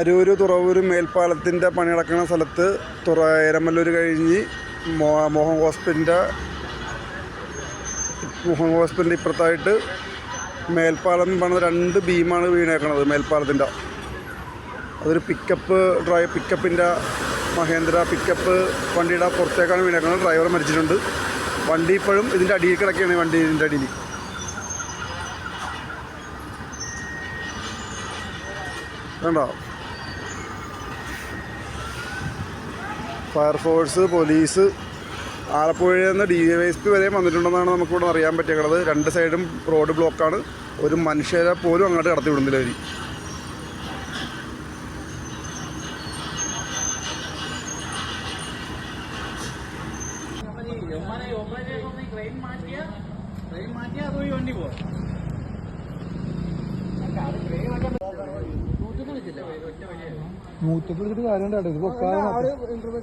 അരൂര് തുറവൂര് മേൽപ്പാലത്തിന്റെ പണി നടക്കുന്ന സ്ഥലത്ത് തുറ എരമല്ലൂർ കഴിഞ്ഞ് മോഹൻ ഹോസ്പിറ്റലിന്റെ മോഹൻ ഹോസ്പിറ്റലിന്റെ ഇപ്പുറത്തായിട്ട് മേൽപ്പാലം എന്ന് രണ്ട് ബീമാണ് വീണേക്കണത് മേൽപ്പാലത്തിന്റെ. അതൊരു പിക്കപ്പ് ഡ്രൈവ് പിക്കപ്പിന്റെ മഹേന്ദ്ര പിക്കപ്പ് വണ്ടിയുടെ പുറത്തേക്കാണ് വീണേക്കുന്നത് ഡ്രൈവർ മരിച്ചിട്ടുണ്ട്. വണ്ടി ഇപ്പോഴും ഇതിന്റെ അടിയിൽ കിടക്കുകയാണ് വണ്ടി ഇതിന്റെ അടിയിൽ. വേണ്ടോ ഫയർഫോഴ്സ് പോലീസ് ആലപ്പുഴയിൽ നിന്ന് ഡി വൈ വരെയും വന്നിട്ടുണ്ടെന്നാണ് നമുക്കിവിടെ അറിയാൻ പറ്റിയത് രണ്ട് സൈഡും റോഡ് ബ്ലോക്കാണ്. ഒരു മനുഷ്യരെ പോലും അങ്ങോട്ട് കടത്തി വിടുന്നില്ല അവർ ട്രെയിൻ മാറ്റിയാ ട്രെയിൻ മാറ്റിയാ കാര്യം എടുത്തിട്ട് ഇത് പൊക്കാതെ ഇന്റർവ്യൂ